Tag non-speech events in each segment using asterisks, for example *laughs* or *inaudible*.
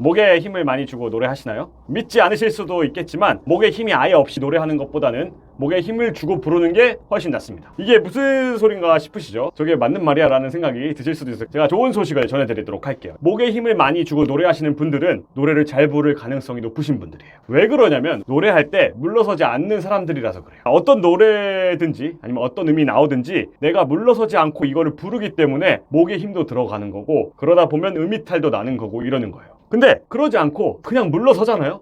목에 힘을 많이 주고 노래하시나요? 믿지 않으실 수도 있겠지만 목에 힘이 아예 없이 노래하는 것보다는 목에 힘을 주고 부르는 게 훨씬 낫습니다. 이게 무슨 소린가 싶으시죠? 저게 맞는 말이야 라는 생각이 드실 수도 있어요. 제가 좋은 소식을 전해드리도록 할게요. 목에 힘을 많이 주고 노래하시는 분들은 노래를 잘 부를 가능성이 높으신 분들이에요. 왜 그러냐면 노래할 때 물러서지 않는 사람들이라서 그래요. 어떤 노래든지 아니면 어떤 음이 나오든지 내가 물러서지 않고 이거를 부르기 때문에 목에 힘도 들어가는 거고 그러다 보면 음이탈도 나는 거고 이러는 거예요. 근데 그러지 않고 그냥 물러서잖아요.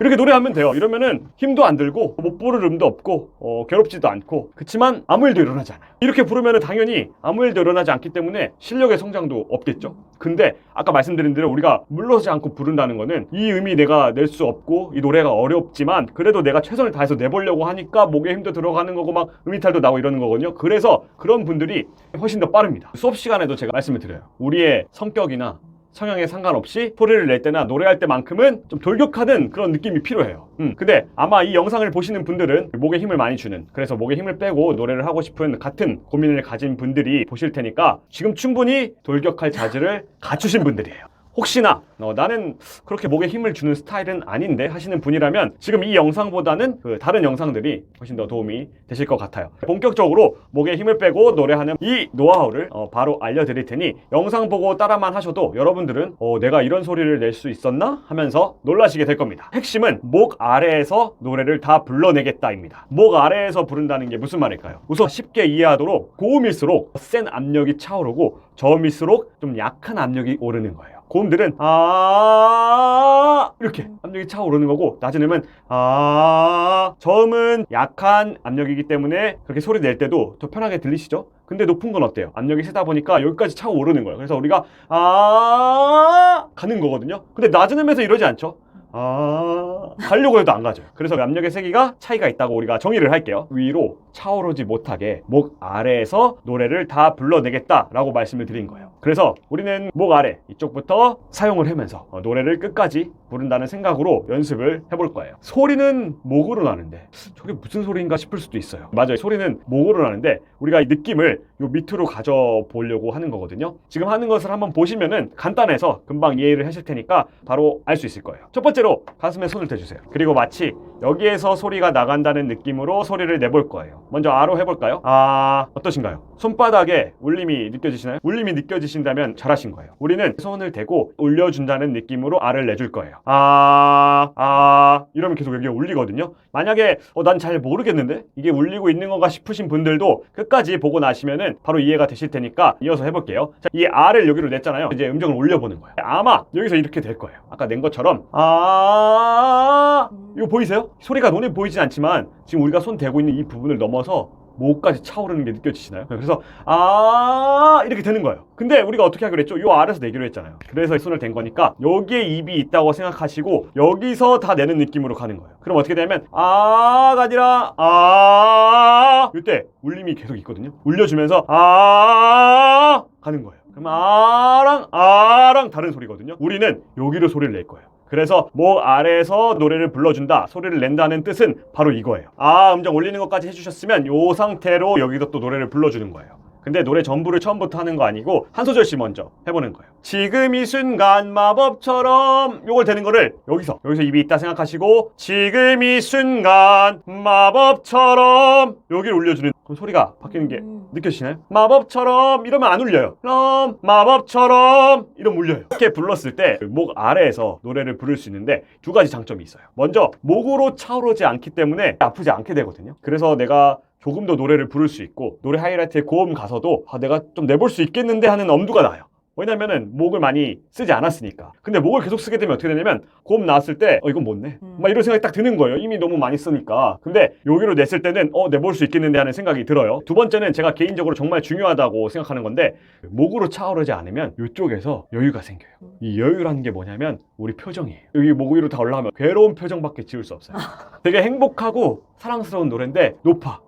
이렇게 노래하면 돼요. 이러면은 힘도 안 들고 못 부를 음도 없고 어, 괴롭지도 않고 그렇지만 아무 일도 일어나지 않아요. 이렇게 부르면은 당연히 아무 일도 일어나지 않기 때문에 실력의 성장도 없겠죠. 근데 아까 말씀드린 대로 우리가 물러서지 않고 부른다는 거는 이 음이 내가 낼 수 없고 이 노래가 어렵지만 그래도 내가 최선을 다해서 내보려고 하니까 목에 힘도 들어가는 거고 막 음이탈도 나고 이러는 거거든요. 그래서 그런 분들이 훨씬 더 빠릅니다. 수업 시간에도 제가 말씀을 드려요. 우리의 성격이나 성향에 상관없이 소리를 낼 때나 노래할 때만큼은 좀 돌격하는 그런 느낌이 필요해요. 음, 근데 아마 이 영상을 보시는 분들은 목에 힘을 많이 주는 그래서 목에 힘을 빼고 노래를 하고 싶은 같은 고민을 가진 분들이 보실 테니까 지금 충분히 돌격할 자질을 갖추신 분들이에요. 혹시나 어, 나는 그렇게 목에 힘을 주는 스타일은 아닌데 하시는 분이라면 지금 이 영상보다는 그 다른 영상들이 훨씬 더 도움이 되실 것 같아요. 본격적으로 목에 힘을 빼고 노래하는 이 노하우를 어, 바로 알려드릴 테니 영상 보고 따라만 하셔도 여러분들은 어, 내가 이런 소리를 낼 수 있었나 하면서 놀라시게 될 겁니다. 핵심은 목 아래에서 노래를 다 불러내겠다입니다. 목 아래에서 부른다는 게 무슨 말일까요? 우선 쉽게 이해하도록 고음일수록 센 압력이 차오르고 저음일수록 좀 약한 압력이 오르는 거예요. 고음들은 아 이렇게 압력이 차오르는 거고 낮은 음은 아 저음은 약한 압력이기 때문에 그렇게 소리 낼 때도 더 편하게 들리시죠? 근데 높은 건 어때요? 압력이 세다 보니까 여기까지 차오르는 거예요. 그래서 우리가 아 가는 거거든요. 근데 낮은 음에서 이러지 않죠? 아 가려고 해도 안 가죠. 그래서 압력의 세기가 차이가 있다고 우리가 정의를 할게요. 위로 차오르지 못하게 목 아래에서 노래를 다 불러내겠다 라고 말씀을 드린 거예요. 그래서 우리는 목 아래 이쪽부터 사용을 하면서 어, 노래를 끝까지 부른다는 생각으로 연습을 해볼 거예요. 소리는 목으로 나는데 저게 무슨 소리인가 싶을 수도 있어요. 맞아요. 소리는 목으로 나는데 우리가 이 느낌을 요 밑으로 가져 보려고 하는 거거든요. 지금 하는 것을 한번 보시면은 간단해서 금방 이해를 하실 테니까 바로 알 수 있을 거예요. 첫 번째로 가슴에 손을 대주세요. 그리고 마치 여기에서 소리가 나간다는 느낌으로 소리를 내볼 거예요. 먼저 아로 해볼까요? 아 어떠신가요? 손바닥에 울림이 느껴지시나요? 울림이 느껴지신다면 잘하신 거예요. 우리는 손을 대고 울려준다는 느낌으로 아를 내줄 거예요. 아, 아, 이러면 계속 여기가 울리거든요. 만약에 어, 난 잘 모르겠는데 이게 울리고 있는 건가 싶으신 분들도 끝까지 보고 나시면은 바로 이해가 되실 테니까 이어서 해볼게요. 자, 이 아를 여기로 냈잖아요. 이제 음정을 올려보는 거예요. 아마 여기서 이렇게 될 거예요. 아까 낸 것처럼 아, 이거 보이세요? 소리가 눈에 보이진 않지만 지금 우리가 손 대고 있는 이 부분을 넘어서 목까지 차오르는 게 느껴지시나요? 그래서 아 이렇게 되는 거예요. 근데 우리가 어떻게 하기로 했죠? 요 아래서 내기로 했잖아요. 그래서 손을 댄 거니까 여기에 입이 있다고 생각하시고 여기서 다 내는 느낌으로 가는 거예요. 그럼 어떻게 되냐면 아가 아니라 아 이때 울림이 계속 있거든요. 울려주면서 아 가는 거예요. 그럼 아랑 아랑 다른 소리거든요. 우리는 여기로 소리를 낼 거예요. 그래서 목 아래에서 노래를 불러준다, 소리를 낸다는 뜻은 바로 이거예요. 아, 음정 올리는 것까지 해주셨으면 이 상태로 여기서 또 노래를 불러주는 거예요. 근데 노래 전부를 처음부터 하는 거 아니고 한 소절씩 먼저 해보는 거예요. 지금 이 순간 마법처럼 요걸 되는 거를 여기서 여기서 입이 있다 생각하시고 지금 이 순간 마법처럼 여기를 올려주는 그럼 소리가 바뀌는 게 느껴지시나요? 마법처럼 이러면 안 울려요. 그럼 마법처럼 이러면 울려요. 이렇게 불렀을 때 목 아래에서 노래를 부를 수 있는데 두 가지 장점이 있어요. 먼저 목으로 차오르지 않기 때문에 아프지 않게 되거든요. 그래서 내가 조금 더 노래를 부를 수 있고 노래 하이라이트에 고음 가서도 아, 내가 좀 내볼 수 있겠는데 하는 엄두가 나요. 왜냐면은 목을 많이 쓰지 않았으니까. 근데 목을 계속 쓰게 되면 어떻게 되냐면 고음 나왔을 때 어 이건 못 내. 음. 막 이런 생각이 딱 드는 거예요. 이미 너무 많이 쓰니까. 근데 여기로 냈을 때는 어 내볼 수 있겠는데 하는 생각이 들어요. 두 번째는 제가 개인적으로 정말 중요하다고 생각하는 건데 목으로 차오르지 않으면 이쪽에서 여유가 생겨요. 이 여유라는 게 뭐냐면 우리 표정이에요. 여기 목 위로 다 올라가면 괴로운 표정밖에 지울 수 없어요. *laughs* 되게 행복하고 사랑스러운 노래인데 높아.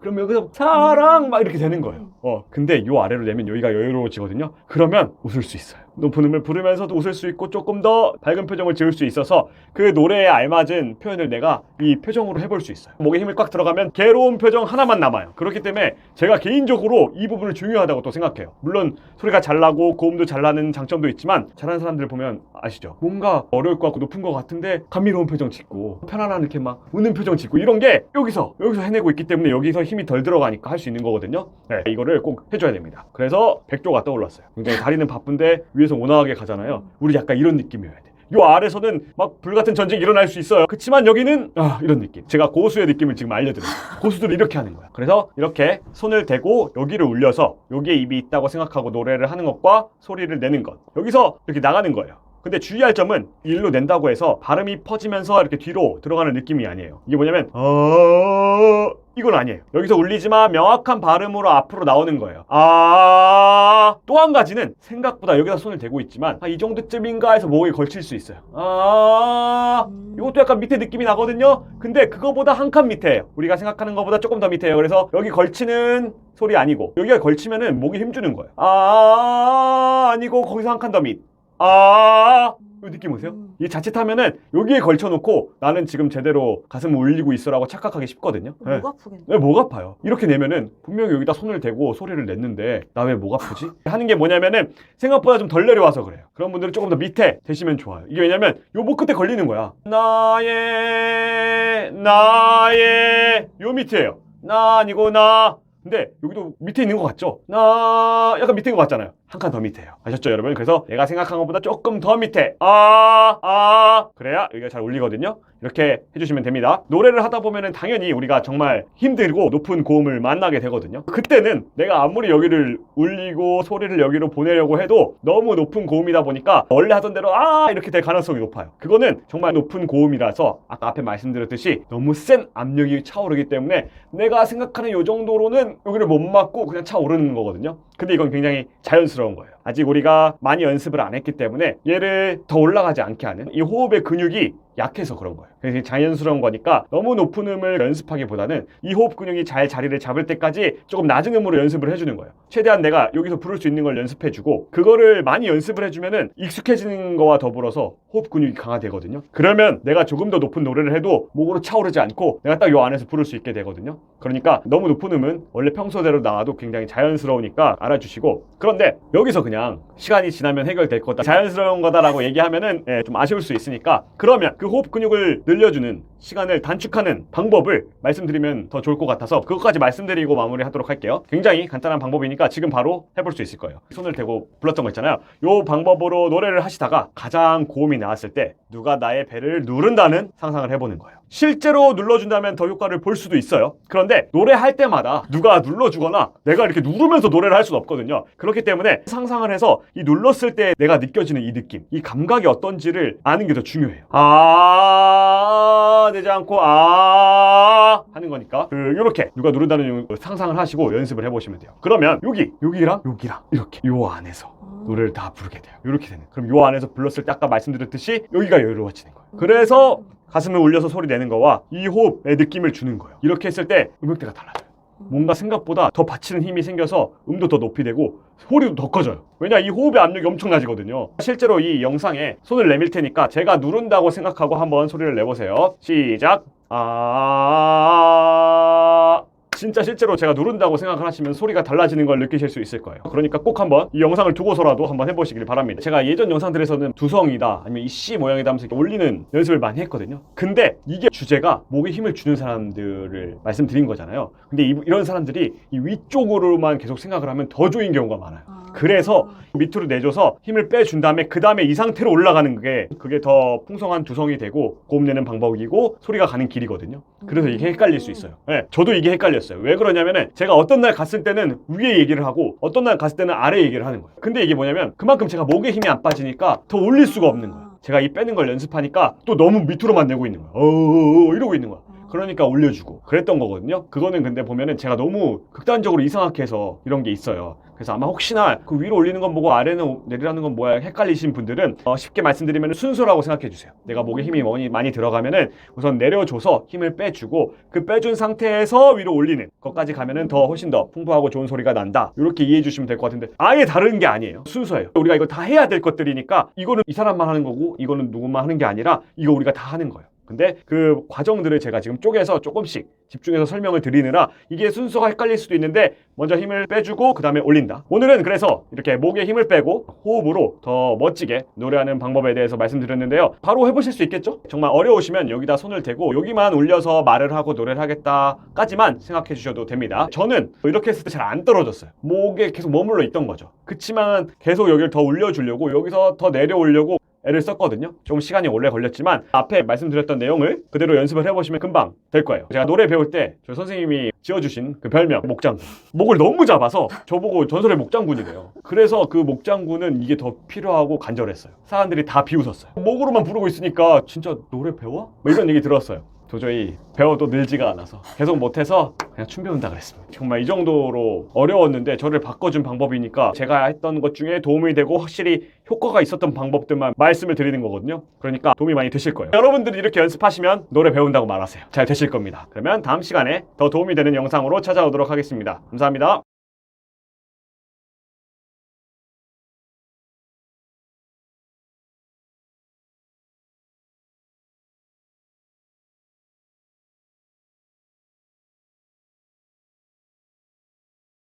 그럼 여기서 사랑 막 이렇게 되는 거예요. 어, 근데 요 아래로 내면 여기가 여유로워지거든요. 그러면 웃을 수 있어요. 높은 음을 부르면서도 웃을 수 있고 조금 더 밝은 표정을 지을 수 있어서 그 노래에 알맞은 표현을 내가 이 표정으로 해볼 수 있어요. 목에 힘을 꽉 들어가면 괴로운 표정 하나만 남아요. 그렇기 때문에 제가 개인적으로 이 부분을 중요하다고 또 생각해요. 물론 소리가 잘 나고 고음도 잘 나는 장점도 있지만 잘하는 사람들 보면 아시죠? 뭔가 어려울 것 같고 높은 것 같은데 감미로운 표정 짓고 편안한 이렇게 막 웃는 표정 짓고 이런 게 여기서 여기서 해내고 있기 때문에 여기서 힘이 덜 들어가니까 할 수 있는 거거든요. 네, 이거를 꼭 해줘야 됩니다. 그래서 백조가 떠올랐어요. 굉장히 다리는 바쁜데 위에 서 온화하게 가잖아요. 우리 약간 이런 느낌이어야 돼. 요 아래서는 막 불같은 전쟁이 일어날 수 있어요. 그치만 여기는 아 이런 느낌. 제가 고수의 느낌을 지금 알려드려요. 고수들은 이렇게 하는 거야. 그래서 이렇게 손을 대고 여기를 울려서 여기에 입이 있다고 생각하고 노래를 하는 것과 소리를 내는 것. 여기서 이렇게 나가는 거예요. 근데 주의할 점은 일로 낸다고 해서 발음이 퍼지면서 이렇게 뒤로 들어가는 느낌이 아니에요. 이게 뭐냐면 어 이건 아니에요. 여기서 울리지만 명확한 발음으로 앞으로 나오는 거예요. 아. 또 한 가지는 생각보다 여기다 손을 대고 있지만 아, 이 정도쯤인가 해서 목에 걸칠 수 있어요. 아. 이것도 약간 밑에 느낌이 나거든요. 근데 그거보다 한 칸 밑에예요. 우리가 생각하는 것보다 조금 더 밑에예요. 그래서 여기 걸치는 소리 아니고 여기가 걸치면은 목에 힘주는 거예요. 아 아니고 거기서 한 칸 더 밑. 아. 이 느낌 오세요? 이 자칫하면은 여기에 걸쳐놓고 나는 지금 제대로 가슴을 울리고 있어라고 착각하기 쉽거든요. 네. 목 아프겠네. 왜목 아파요? 이렇게 내면은 분명히 여기다 손을 대고 소리를 냈는데 나 왜 목 아프지? 하는 게 뭐냐면은 생각보다 좀 덜 내려와서 그래요. 그런 분들은 조금 더 밑에 대시면 좋아요. 이게 왜냐면 요 목 끝에 걸리는 거야. 나의 나의 요 밑에예요. 나 아니고 나. 근데 여기도 밑에 있는 것 같죠? 나 약간 밑인 것 같잖아요. 한 칸 더 밑에요. 아셨죠, 여러분? 그래서 내가 생각한 것보다 조금 더 밑에. 아, 아. 그래야 여기가 잘 울리거든요. 이렇게 해주시면 됩니다. 노래를 하다 보면은 당연히 우리가 정말 힘들고 높은 고음을 만나게 되거든요. 그때는 내가 아무리 여기를 울리고 소리를 여기로 보내려고 해도 너무 높은 고음이다 보니까 원래 하던 대로 아 이렇게 될 가능성이 높아요. 그거는 정말 높은 고음이라서 아까 앞에 말씀드렸듯이 너무 센 압력이 차오르기 때문에 내가 생각하는 요 정도로는 여기를 못 맞고 그냥 차오르는 거거든요. 근데 이건 굉장히 자연스러운 거예요. 아직 우리가 많이 연습을 안 했기 때문에 얘를 더 올라가지 않게 하는 이 호흡의 근육이 약해서 그런 거예요. 그래서 자연스러운 거니까 너무 높은 음을 연습하기보다는 이 호흡 근육이 잘 자리를 잡을 때까지 조금 낮은 음으로 연습을 해주는 거예요. 최대한 내가 여기서 부를 수 있는 걸 연습해주고 그거를 많이 연습을 해주면은 익숙해지는 거와 더불어서 호흡 근육이 강화되거든요. 그러면 내가 조금 더 높은 노래를 해도 목으로 차오르지 않고 내가 딱 요 안에서 부를 수 있게 되거든요. 그러니까 너무 높은 음은 원래 평소대로 나와도 굉장히 자연스러우니까 알아주시고 그런데 여기서 그냥 시간이 지나면 해결될 거다 자연스러운 거다라고 얘기하면은 예, 좀 아쉬울 수 있으니까 그러면 그 호흡 근육을 늘려주는 시간을 단축하는 방법을 말씀드리면 더 좋을 것 같아서 그것까지 말씀드리고 마무리하도록 할게요. 굉장히 간단한 방법이니까 지금 바로 해볼 수 있을 거예요. 손을 대고 불렀던 거 있잖아요. 요 방법으로 노래를 하시다가 가장 고음이 나왔을 때 누가 나의 배를 누른다는 상상을 해보는 거예요. 실제로 눌러준다면 더 효과를 볼 수도 있어요. 그런데 노래할 때마다 누가 눌러주거나 내가 이렇게 누르면서 노래를 할 수는 없거든요. 그렇기 때문에 상상을 해서 이 눌렀을 때 내가 느껴지는 이 느낌, 이 감각이 어떤지를 아는 게 더 중요해요. 아, 되지 않고 아 하는 거니까 그 요렇게 누가 누른다는 걸 상상을 하시고 연습을 해보시면 돼요. 그러면 여기, 여기랑 여기랑 이렇게 요 안에서 노래를 다 부르게 돼요. 이렇게 되는. 그럼 요 안에서 불렀을 때 아까 말씀드렸듯이 여기가 여유로워지는 거예요. 그래서 가슴을 울려서 소리 내는 거와 이 호흡의 느낌을 주는 거예요. 이렇게 했을 때 음역대가 달라져요. 뭔가 생각보다 더 받치는 힘이 생겨서 음도 더 높이 되고 소리도 더 커져요. 왜냐 이 호흡의 압력이 엄청 나지거든요. 실제로 이 영상에 손을 내밀 테니까 제가 누른다고 생각하고 한번 소리를 내보세요. 시작. 아 진짜 실제로 제가 누른다고 생각을 하시면 소리가 달라지는 걸 느끼실 수 있을 거예요. 그러니까 꼭 한번 이 영상을 두고서라도 한번 해보시길 바랍니다. 제가 예전 영상들에서는 두성이다 아니면 이 C 모양이다 하면서 올리는 연습을 많이 했거든요. 근데 이게 주제가 목에 힘을 주는 사람들을 말씀드린 거잖아요. 근데 이, 이런 사람들이 이 위쪽으로만 계속 생각을 하면 더 조인 경우가 많아요. 아. 그래서 밑으로 내줘서 힘을 빼준 다음에 그 다음에 이 상태로 올라가는 게 그게 더 풍성한 두성이 되고 고음 내는 방법이고 소리가 가는 길이거든요. 그래서 이게 헷갈릴 수 있어요. 네, 저도 이게 헷갈렸어요. 왜 그러냐면은 제가 어떤 날 갔을 때는 위에 얘기를 하고 어떤 날 갔을 때는 아래 얘기를 하는 거예요. 근데 이게 뭐냐면 그만큼 제가 목에 힘이 안 빠지니까 더 올릴 수가 없는 거예요. 제가 이 빼는 걸 연습하니까 또 너무 밑으로만 내고 있는 거예요. 어어어 이러고 있는 거야. 그러니까 올려주고 그랬던 거거든요. 그거는 근데 보면은 제가 너무 극단적으로 이상하게 해서 이런 게 있어요. 그래서 아마 혹시나 그 위로 올리는 건 뭐고 아래는 내리라는 건 뭐야 헷갈리신 분들은 어, 쉽게 말씀드리면 순서라고 생각해 주세요. 내가 목에 힘이 많이, 많이 들어가면은 우선 내려줘서 힘을 빼주고 그 빼준 상태에서 위로 올리는 것까지 가면은 더 훨씬 더 풍부하고 좋은 소리가 난다. 이렇게 이해해 주시면 될 것 같은데 아예 다른 게 아니에요. 순서예요. 우리가 이거 다 해야 될 것들이니까 이거는 이 사람만 하는 거고 이거는 누구만 하는 게 아니라 이거 우리가 다 하는 거예요. 근데 그 과정들을 제가 지금 쪼개서 조금씩 집중해서 설명을 드리느라 이게 순서가 헷갈릴 수도 있는데 먼저 힘을 빼주고 그 다음에 올린다. 오늘은 그래서 이렇게 목에 힘을 빼고 호흡으로 더 멋지게 노래하는 방법에 대해서 말씀드렸는데요. 바로 해보실 수 있겠죠? 정말 어려우시면 여기다 손을 대고 여기만 올려서 말을 하고 노래를 하겠다까지만 생각해 주셔도 됩니다. 저는 이렇게 했을 때 잘 안 떨어졌어요. 목에 계속 머물러 있던 거죠. 그치만 계속 여기를 더 올려주려고 여기서 더 내려오려고 애를 썼거든요. 조금 시간이 오래 걸렸지만 앞에 말씀드렸던 내용을 그대로 연습을 해보시면 금방 될 거예요. 제가 노래 배울 때 저희 선생님이 지어주신 그 별명 목장군. 목을 너무 잡아서 저보고 전설의 목장군이래요. 그래서 그 목장군은 이게 더 필요하고 간절했어요. 사람들이 다 비웃었어요. 목으로만 부르고 있으니까 진짜 노래 배워? 뭐 이런 얘기 들었어요. 도저히 배워도 늘지가 않아서 계속 못해서 그냥 춤 배운다 그랬습니다. 정말 이 정도로 어려웠는데 저를 바꿔준 방법이니까 제가 했던 것 중에 도움이 되고 확실히 효과가 있었던 방법들만 말씀을 드리는 거거든요. 그러니까 도움이 많이 되실 거예요. 여러분들이 이렇게 연습하시면 노래 배운다고 말하세요. 잘 되실 겁니다. 그러면 다음 시간에 더 도움이 되는 영상으로 찾아오도록 하겠습니다. 감사합니다.